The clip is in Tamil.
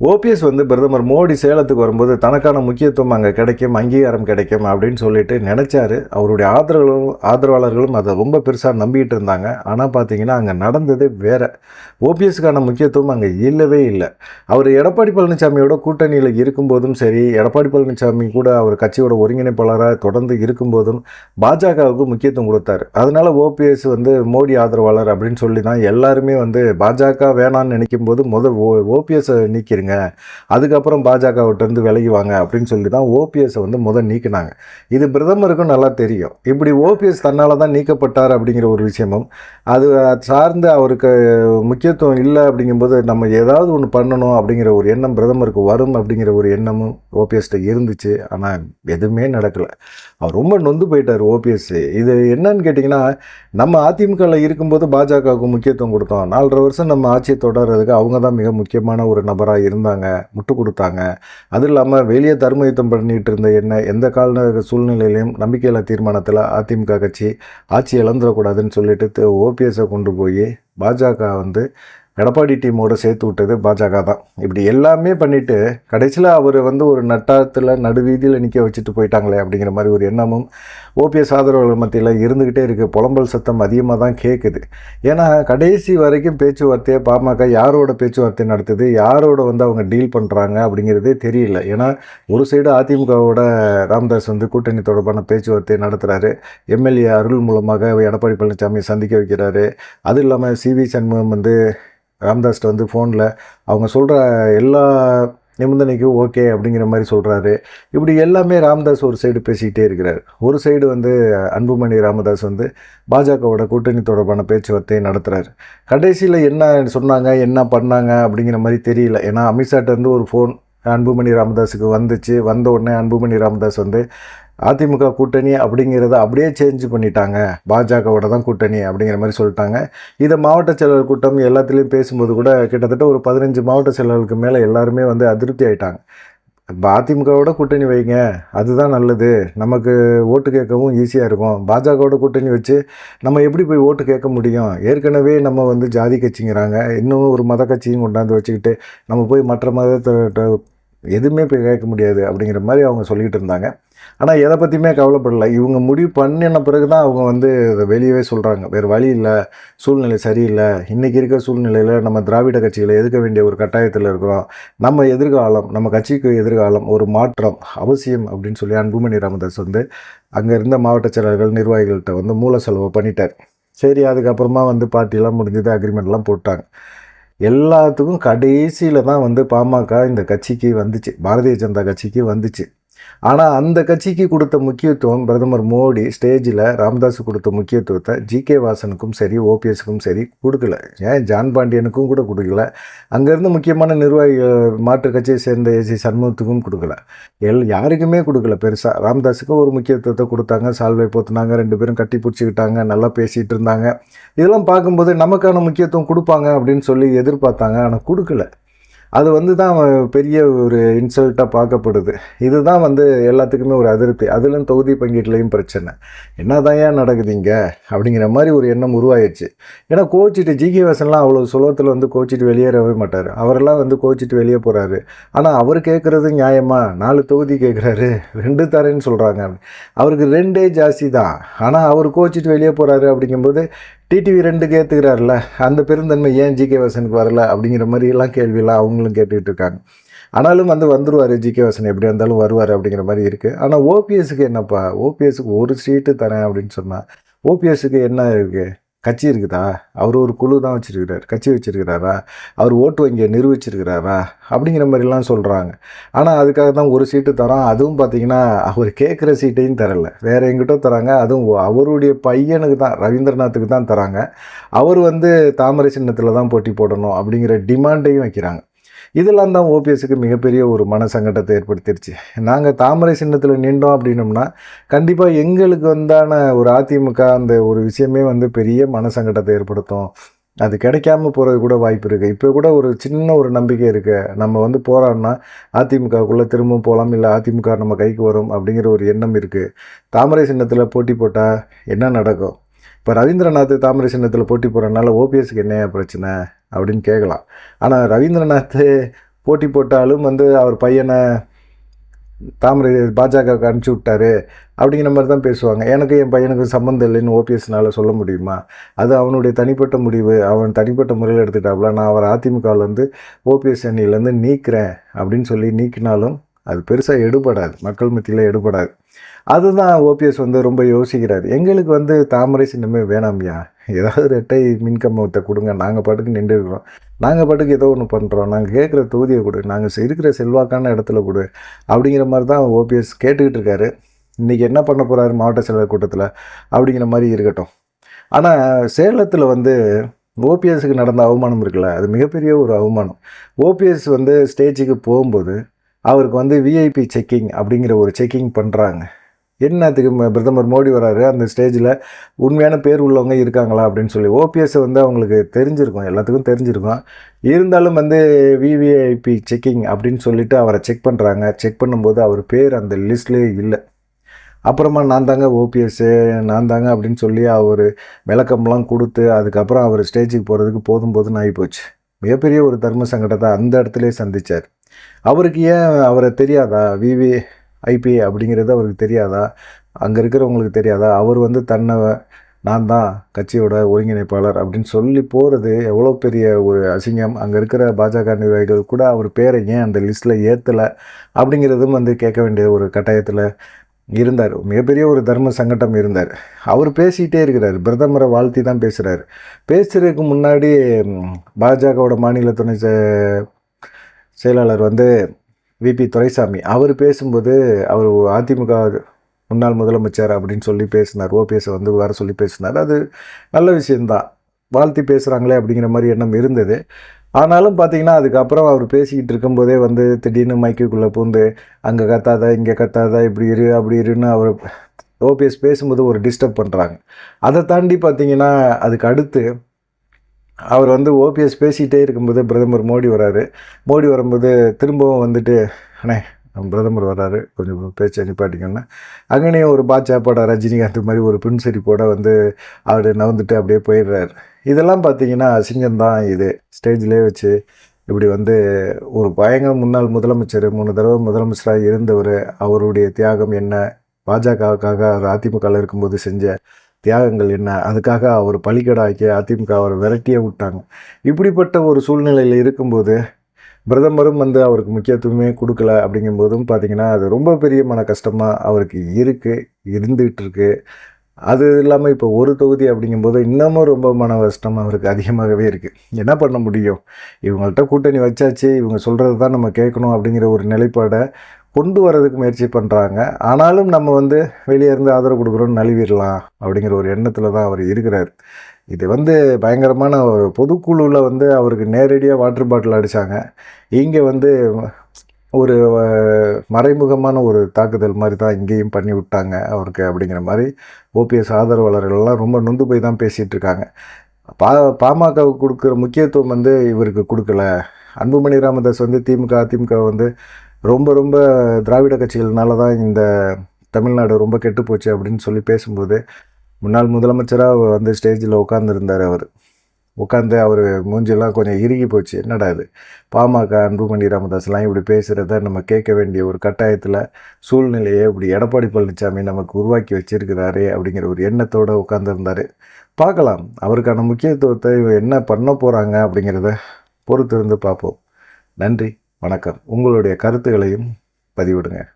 ஓபிஎஸ் வந்து பிரதமர் மோடி சேலத்துக்கு வரும்போது தனக்கான முக்கியத்துவம் அங்கே கிடைக்கும் அங்கீகாரம் கிடைக்கும் அப்படின்னு சொல்லிட்டு நினச்சாரு. அவருடைய ஆதரவுகளும் ஆதரவாளர்களும் அதை ரொம்ப பெருசாக நம்பிக்கிட்டு இருந்தாங்க. ஆனால் பார்த்தீங்கன்னா அங்கே நடந்தது வேறு. ஓபிஎஸ்க்கான முக்கியத்துவம் அங்கே இல்லவே இல்லை. அவர் எடப்பாடி பழனிசாமியோட கூட்டணியில் இருக்கும்போதும் சரி எடப்பாடி பழனிசாமி கூட அவர் கட்சியோட ஒருங்கிணைப்பாளராக தொடர்ந்து இருக்கும்போதும் பாஜகவுக்கு முக்கியத்துவம் கொடுத்தாரு. அதனால ஓபிஎஸ் வந்து மோடி ஆதரவாளர் அப்படின்னு சொல்லி தான் எல்லாருமே வந்து பாஜக வேணான்னு நினைக்கும் போது முதல் ஓ ஓபிஎஸ்ஸை நீக்கிருங்க அதுக்கப்புறம் பாஜகவிட்டேருந்து விலகி வாங்க அப்படின்னு சொல்லி தான் ஓபிஎஸ்ஸை வந்து முதல் நீக்கினாங்க. இது பிரதமருக்கும் நல்லா தெரியும். இப்படி ஓபிஎஸ் தன்னால் தான் நீக்கப்பட்டார் அப்படிங்கிற ஒரு விஷயமும் அது சார்ந்து அவருக்கு முக்கியத்துவம் இல்லை அப்படிங்கும்போது நம்ம ஏதாவது ஒன்று பண்ணணும் அப்படிங்கிற ஒரு எண்ணம் பிரதமருக்கு வரும் அப்படிங்கிற ஒரு எண்ணமும் ஓபிஎஸ்கிட்ட இருந்துச்சு. ஆனால் எதுவுமே நடக்கலை. அவர் ரொம்ப நொந்து போயிட்டார் ஓபிஎஸ். இது என்னன்னு கேட்டிங்கன்னா நம்ம அதிமுகவில் இருக்கும்போது பாஜகவுக்கு முக்கியத்துவம் கொடுத்தோம். நாலரை வருஷம் நம்ம ஆட்சியை தொடர்றதுக்கு அவங்க தான் மிக முக்கியமான ஒரு நபராக இருந்தாங்க இருந்தாங்க முட்டு கொடுத்தாங்க. அது இல்லாமல் வெளியே தர்மயுத்தம் பண்ணிகிட்டு பண்ணிட்டு இருந்த என்ன எந்த கால சூழ்நிலையிலையும் நம்பிக்கையில்லா தீர்மானத்தில் அதிமுக கட்சி ஆட்சி இழந்துடக்கூடாதுன்னு சொல்லிட்டு ஓபிஎஸ்ஸை கொண்டு போய் பாஜக வந்து எடப்பாடி டீமோட சேர்த்து விட்டது பாஜக தான். இப்படி எல்லாமே பண்ணிவிட்டு கடைசியில் அவர் வந்து ஒரு நட்டாரத்தில் நடுவீதியில் நிற்க வச்சுட்டு போயிட்டாங்களே அப்படிங்கிற மாதிரி ஒரு எண்ணமும் ஓபிஎஸ் ஆதரவாளர் மத்தியில் இருந்துக்கிட்டே இருக்குது புலம்பல் சத்தம் அதிகமாக தான் கேட்குது ஏன்னா கடைசி வரைக்கும் பேச்சுவார்த்தையை பாமக யாரோட பேச்சுவார்த்தை நடத்துது? யாரோட வந்து அவங்க டீல் பண்ணுறாங்க அப்படிங்கிறதே தெரியல. ஏன்னா ஒரு சைடு அதிமுகவோட ராம்தாஸ் வந்து கூட்டணி தொடர்பான பேச்சுவார்த்தை நடத்துகிறாரு எம்எல்ஏ அருள் மூலமாக எடப்பாடி பழனிசாமி சந்திக்க வைக்கிறாரு. அது இல்லாமல் சிவி சண்முகம் வந்து ராம்தாஸ்ட்ட வந்து ஃபோனில் அவங்க சொல்கிற எல்லா நிபந்தனைக்கும் ஓகே அப்படிங்கிற மாதிரி சொல்கிறாரு இப்படி எல்லாமே ராமதாஸ் ஒரு சைடு பேசிக்கிட்டே இருக்கிறார். ஒரு சைடு வந்து அன்புமணி ராமதாஸ் வந்து பாஜகவோட கூட்டணி தொடர்பான பேச்சுவார்த்தையை நடத்துகிறார் கடைசியில் என்ன சொன்னாங்க என்ன பண்ணாங்க அப்படிங்கிற மாதிரி தெரியல. ஏன்னா அமித்ஷாட்டேருந்து ஒரு ஃபோன் அன்புமணி ராமதாஸுக்கு வந்துச்சு வந்த உடனே அன்புமணி ராமதாஸ் வந்து அதிமுக கூட்டணி அப்படிங்கிறத அப்படியே சேஞ்ச் பண்ணிட்டாங்க. பாஜகவோட தான் கூட்டணி அப்படிங்கிற மாதிரி சொல்லிட்டாங்க. இதை மாவட்ட செயலர் கூட்டம் எல்லாத்துலேயும் பேசும்போது கூட கிட்டத்தட்ட ஒரு பதினஞ்சு மாவட்ட செயலாளருக்கு மேலே எல்லாருமே வந்து அதிருப்தி ஆயிட்டாங்க. அதிமுகவோட கூட்டணி வைங்க. அதுதான் நல்லது. நமக்கு ஓட்டு கேட்கவும் ஈஸியாக இருக்கும். பாஜகவோட கூட்டணி வச்சு நம்ம எப்படி போய் ஓட்டு கேட்க முடியும்? ஏற்கனவே நம்ம வந்து ஜாதி கட்சிங்கிறாங்க. இன்னும் ஒரு மத கட்சியும் கொண்டாந்து வச்சுக்கிட்டு நம்ம போய் மற்ற மதத்தை எதுவுமே இப்போ கேட்க முடியாது அப்படிங்கிற மாதிரி அவங்க சொல்லிக்கிட்டு இருந்தாங்க. ஆனால் எதை பற்றியுமே கவலைப்படலை. இவங்க முடிவு பண்ணின பிறகு தான் அவங்க வந்து அதை வெளியவே சொல்கிறாங்க வேறு வழி இல்லை சூழ்நிலை சரியில்லை. இன்றைக்கி இருக்கிற சூழ்நிலையில் நம்ம திராவிட கட்சிகளை எதிர்க்க வேண்டிய ஒரு கட்டாயத்தில் இருக்கிறோம். நம்ம எதிர்காலம் நம்ம கட்சிக்கு எதிர்காலம் ஒரு மாற்றம் அவசியம் அப்படின்னு சொல்லி அன்புமணி ராமதாஸ் வந்து அங்கே இருந்த மாவட்ட செயலர்கள் நிர்வாகிகள்கிட்ட வந்து மூல செலவு பண்ணிட்டார். சரி அதுக்கப்புறமா வந்து பார்ட்டிலாம் முடிஞ்சது அக்ரிமெண்ட்லாம் போட்டாங்க. எல்லாத்துக்கும் கடைசியில் தான் வந்து பாமக இந்த கட்சிக்கு வந்துச்சு. பாரதிய ஜனதா கட்சிக்கு வந்துச்சு. ஆனால் அந்த கட்சிக்கு கொடுத்த முக்கியத்துவம் பிரதமர் மோடி ஸ்டேஜில் ராமதாஸ் கொடுத்த முக்கியத்துவத்தை ஜி கே வாசனுக்கும் சரி ஓபிஎஸ்க்கும் சரி கொடுக்கல. ஏன்? ஜான் பாண்டியனுக்கும் கூட கொடுக்கல. அங்கேருந்து முக்கியமான நிர்வாகிகள் மாற்று கட்சியை சேர்ந்த ஏசி சண்முகத்துக்கும் கொடுக்கல. எல் யாருக்குமே கொடுக்கல பெருசாக ராமதாஸுக்கும் ஒரு முக்கியத்துவத்தை கொடுத்தாங்க. சால்வை போத்துனாங்க. ரெண்டு பேரும் கட்டி பிடிச்சிக்கிட்டாங்க. நல்லா பேசிகிட்டு இருந்தாங்க. இதெல்லாம் பார்க்கும்போது நமக்கான முக்கியத்துவம் கொடுப்பாங்க அப்படின்னு சொல்லி எதிர்பார்த்தாங்க. ஆனால் கொடுக்கல. அது வந்து தான் பெரிய ஒரு இன்சல்ட்டாக பார்க்கப்படுது. இதுதான் வந்து எல்லாத்துக்குமே ஒரு அதிருப்தி. அதிலும் தொகுதி பங்கீட்டுலையும் பிரச்சனை. என்னதான் ஏன் நடக்குதுங்க? அப்படிங்கிற மாதிரி ஒரு எண்ணம் உருவாயிடுச்சு. ஏன்னா கோச்சிட்டு ஜிகே வாசன்லாம் அவ்வளோ சுலபத்தில் வந்து கோச்சிட்டு வெளியேறவே மாட்டார். அவரெல்லாம் வந்து கோச்சிட்டு வெளியே போகிறாரு ஆனால் அவர் கேட்குறது நியாயமாக நாலு தொகுதி கேட்குறாரு ரெண்டு தரேன்னு சொல்கிறாங்க அவருக்கு ரெண்டே ஜாஸ்தி தான். ஆனால் அவர் கோச்சிட்டு வெளியே போகிறாரு அப்படிங்கும்போது டிடிவி ரெண்டுக்கு ஏற்றுக்கிறாருல அந்த பெருந்தன்மை ஏன் ஜிகே வாசனுக்கு வரல அப்படிங்கிற மாதிரிலாம் கேள்வியெல்லாம் அவங்களும் கேட்டுக்கிட்டு இருக்காங்க. ஆனாலும் வந்து வந்துருவார் ஜிகே வாசன் எப்படி இருந்தாலும் வருவார் அப்படிங்கிற மாதிரி இருக்குது ஆனால் ஓபிஎஸ்க்கு என்னப்பா? ஓபிஎஸ்க்கு ஒரு சீட்டு தரேன் அப்படின்னு சொன்னால் ஓபிஎஸ்க்கு என்ன இருக்குது கட்சி இருக்குதா? அவர் ஒரு குழு தான் வச்சுருக்கிறார். கட்சி வச்சுருக்கிறாரா? அவர் ஓட்டு வங்கியை நிரூபிச்சிருக்கிறாரா அப்படிங்கிற மாதிரிலாம் சொல்கிறாங்க ஆனால் அதுக்காக தான் ஒரு சீட்டு தரோம் அதுவும் பார்த்திங்கன்னா அவர் கேட்குற சீட்டையும் தரல. வேறு எங்கிட்ட தராங்க. அதுவும் அவருடைய பையனுக்கு தான் ரவீந்திரநாத்துக்கு தான் தராங்க. அவர் வந்து தாமரை சின்னத்தில் தான் போட்டி போடணும் அப்படிங்கிற டிமாண்டையும் வைக்கிறாங்க. இதெல்லாம் தான் ஓபிஎஸ்க்கு மிகப்பெரிய ஒரு மன சங்கடத்தை ஏற்படுத்திருச்சு. நாங்கள் தாமரை சின்னத்தில் நின்றோம் அப்படின்னோம்னா கண்டிப்பாக எங்களுக்கு வந்தான ஒரு அதிமுக அந்த ஒரு விஷயமே வந்து பெரிய மன சங்கடத்தை ஏற்படுத்தும். அது கிடைக்காம போகிறது கூட வாய்ப்பு இருக்குது இப்போ கூட ஒரு சின்ன ஒரு நம்பிக்கை இருக்குது நம்ம வந்து போகிறோம்னா அதிமுகக்குள்ளே திரும்பவும் போகலாம் இல்லை அதிமுக நம்ம கைக்கு வரும் அப்படிங்கிற ஒரு எண்ணம் இருக்குது தாமரை சின்னத்தில் போட்டி போட்டால் என்ன நடக்கும்? இப்போ ரவீந்திரநாத் தாமரை சின்னத்தில் போட்டி போடுறதுனால ஓபிஎஸ்க்கு என்ன பிரச்சனை அப்படின்னு கேட்கலாம். ஆனால் ரவீந்திரநாத் போட்டி போட்டாலும் வந்து அவர் பையனை தாமரை பாஜகவுக்கு அனுப்பிச்சி விட்டாரு அப்படிங்கிற மாதிரி தான் பேசுவாங்க. எனக்கு என் பையனுக்கு சம்மந்தம் இல்லைன்னு ஓபிஎஸ்னால சொல்ல முடியுமா? அது அவனுடைய தனிப்பட்ட முடிவு. அவன் தனிப்பட்ட முறையில் எடுத்துட்டாப்புல. நான் அவர் அதிமுகவிலேருந்து ஓபிஎஸ் அணியிலேருந்து நீக்கிறேன் அப்படின்னு சொல்லி நீக்கினாலும் அது பெருசாக எடுபடாது. மக்கள் மத்தியில் எடுபடாது. அதுதான் ஓபிஎஸ் வந்து ரொம்ப யோசிக்கிறார். எங்களுக்கு வந்து தாமரை சின்னமே வேணாம்யா ஏதாவது ரெட்டை மின்கம்பத்தை கொடுங்க. நாங்கள் பாட்டுக்கு நின்று இருக்கிறோம் நாங்கள் பாட்டுக்கு ஏதோ ஒன்று பண்ணுறோம் நாங்கள் கேட்குற தொகுதியை கொடு. நாங்கள் இருக்கிற செல்வாக்கான இடத்துல கொடு. அப்படிங்கிற மாதிரி தான் ஓபிஎஸ் கேட்டுக்கிட்டு இருக்காரு. இன்றைக்கி என்ன பண்ண போகிறாரு மாவட்ட செயலர் கூட்டத்தில்? அப்படிங்கிற மாதிரி இருக்கட்டும். ஆனால் சேலத்தில் வந்து ஓபிஎஸ்க்கு நடந்த அவமானம் இருக்குல்ல? அது மிகப்பெரிய ஒரு அவமானம். ஓபிஎஸ் வந்து ஸ்டேஜுக்கு போகும்போது அவருக்கு வந்து விஐபி செக்கிங் அப்படிங்கிற ஒரு செக்கிங் பண்ணுறாங்க என்னத்துக்கு பிரதமர் மோடி வராரு? அந்த ஸ்டேஜில் உண்மையான பேர் உள்ளவங்க இருக்காங்களா அப்படின்னு சொல்லி ஓபிஎஸ் வந்து அவங்களுக்கு தெரிஞ்சிருக்கும் எல்லாத்துக்கும் தெரிஞ்சிருக்கும். இருந்தாலும் வந்து விவிஐபி செக்கிங் அப்படின்னு சொல்லிட்டு அவரை செக் பண்ணுறாங்க செக் பண்ணும்போது அவர் பேர் அந்த லிஸ்ட்லேயே இல்லை. அப்புறமா நான் தாங்க ஓபிஎஸ்ஸு நான் தாங்க அப்படின்னு சொல்லி அவர் விளக்கம்லாம் கொடுத்து அதுக்கப்புறம் அவர் ஸ்டேஜுக்கு போகிறதுக்கு போதும் போதும் ஆகி போச்சு மிகப்பெரிய ஒரு தர்ம சங்கடத்தை அந்த இடத்துலேயே சந்திச்சார். அவருக்கு ஏன் அவரை தெரியாதா? விவி ஐபி அப்படிங்கிறது அவருக்கு தெரியாதா? அங்கே இருக்கிறவங்களுக்கு தெரியாதா? அவர் வந்து தன்னை நான் தான் கட்சியோட ஒருங்கிணைப்பாளர் அப்படின்னு சொல்லி போகிறது எவ்வளோ பெரிய ஒரு அசிங்கம். அங்கே இருக்கிற பாஜக நிர்வாகிகள் கூட அவர் பேரை ஏன் அந்த லிஸ்ட்டில் ஏற்றலை அப்படிங்கிறதும் வந்து கேட்க வேண்டிய ஒரு கட்டாயத்தில் இருந்தார். மிகப்பெரிய ஒரு தர்ம சங்கடம் இருந்தார். அவர் பேசிகிட்டே இருக்கிறார். பிரதமரை வாழ்த்தி தான் பேசுகிறார் பேசுகிறதுக்கு முன்னாடி பாஜகவோட மாநில துணை செயலாளர் வந்து விபி துரைசாமி. அவர் பேசும்போது அவர் அதிமுக முன்னாள் முதலமைச்சர் அப்படின்னு சொல்லி பேசினார். ஓபிஎஸ் வந்து வர சொல்லி பேசினார். அது நல்ல விஷயந்தான் வாழ்த்தி பேசுகிறாங்களே அப்படிங்கிற மாதிரி எண்ணம் இருந்தது. ஆனாலும் பார்த்தீங்கன்னா அதுக்கப்புறம் அவர் பேசிக்கிட்டு இருக்கும்போதே வந்து திடீர்னு மைக்குக்குள்ளே பூந்து அங்கே கத்தாத இங்கே கத்தாத இப்படி இரு அப்படி இருன்னு அவர் ஓபிஎஸ் பேசும்போது ஒரு டிஸ்டர்ப் பண்ணுறாங்க அதை தாண்டி பார்த்தீங்கன்னா அதுக்கு அடுத்து அவர் வந்து ஓபிஎஸ் பேசிகிட்டே இருக்கும்போது பிரதமர் மோடி வராரு. மோடி வரும்போது திரும்பவும் வந்துட்டு அண்ணே நம்ம பிரதமர் வராரு. கொஞ்சம் பேச்சை நிப்பாட்டிங்கன்னா அங்கேயும் ஒரு பாட்சா போட ரஜினிகாந்த் மாதிரி ஒரு பின்சரிப்போட வந்து அவர் நவந்துட்டு அப்படியே போயிடுறாரு. இதெல்லாம் பார்த்தீங்கன்னா அசிங்கம்தான் இது. ஸ்டேஜ்லேயே வச்சு இப்படி வந்து ஒரு பயங்கர முன்னாள் முதலமைச்சர் மூணு தடவை முதலமைச்சராக இருந்தவர் அவருடைய தியாகம் என்ன? பாஜகவுக்காக அவர் அதிமுகவில் இருக்கும்போது செஞ்ச தியாகங்கள் என்ன? அதுக்காக அவர் பலிக்கடாக்கி அதிமுக அவரை விரட்டியே விட்டாங்க. இப்படிப்பட்ட ஒரு சூழ்நிலையில் இருக்கும்போது பிரதமரும் வந்து அவருக்கு முக்கியத்துவமே கொடுக்கல அப்படிங்கும்போதும் பார்த்திங்கன்னா அது ரொம்ப பெரிய மன கஷ்டமாக அவருக்கு இருக்குது இருந்துகிட்டு இருக்குது அது இல்லாமல் இப்போ ஒரு தொகுதி அப்படிங்கும்போது இன்னமும் ரொம்ப மன கஷ்டம் அவருக்கு அதிகமாகவே இருக்குது என்ன பண்ண முடியும்? இவங்கள்ட்ட கூட்டணி வச்சாச்சு இவங்க சொல்கிறது தான் நம்ம கேட்கணும் அப்படிங்கிற ஒரு நிலைப்பாடை கொண்டு வரதுக்கு முயற்சி பண்ணுறாங்க ஆனாலும் நம்ம வந்து வெளியே இருந்து ஆதரவு கொடுக்குறோன்னு நழுவிடலாம் அப்படிங்கிற ஒரு எண்ணத்தில் தான் அவர் இருக்கிறார். இது வந்து பயங்கரமான ஒரு பொதுக்குழுவில் வந்து அவருக்கு நேரடியாக வாட்டர் பாட்டில் அடித்தாங்க இங்கே வந்து ஒரு மறைமுகமான ஒரு தாக்குதல் மாதிரி தான் இங்கேயும் பண்ணி விட்டாங்க அவருக்கு அப்படிங்கிற மாதிரி ஓபிஎஸ் ஆதரவாளர்கள் எல்லாம் ரொம்ப நொந்து போய் தான் பேசிகிட்டு இருக்காங்க. பா பாமகவுக்கு கொடுக்குற முக்கியத்துவம் வந்து இவருக்கு கொடுக்கல. அன்புமணி ராமதாஸ் வந்து திமுக அதிமுக வந்து ரொம்ப ரொம்ப திராவிட கட்சிகள்னால தான் இந்த தமிழ்நாடு ரொம்ப கெட்டு போச்சு அப்படின்னு சொல்லி பேசும்போது முன்னாள் முதலமைச்சராக வந்து ஸ்டேஜில் உட்காந்துருந்தார் அவர். உட்காந்து அவர் மூஞ்செல்லாம் கொஞ்சம் இறுகி போச்சு. என்னடா இது? பாமக அன்புமணி ராமதாஸ்லாம் இப்படி பேசுகிறத நம்ம கேட்க வேண்டிய ஒரு கட்டாயத்தில் சூழ்நிலையை இப்படி எடப்பாடி பழனிசாமி நமக்கு உருவாக்கி வச்சுருக்கிறாரே அப்படிங்கிற ஒரு எண்ணத்தோடு உட்காந்துருந்தார் பார்க்கலாம் அவருக்கான முக்கியத்துவத்தை இவங்க என்ன பண்ண போகிறாங்க அப்படிங்கிறத பொறுத்திருந்து பார்ப்போம். நன்றி வணக்கம். உங்களுடைய கருத்துக்களையும் பதிவிடுங்க.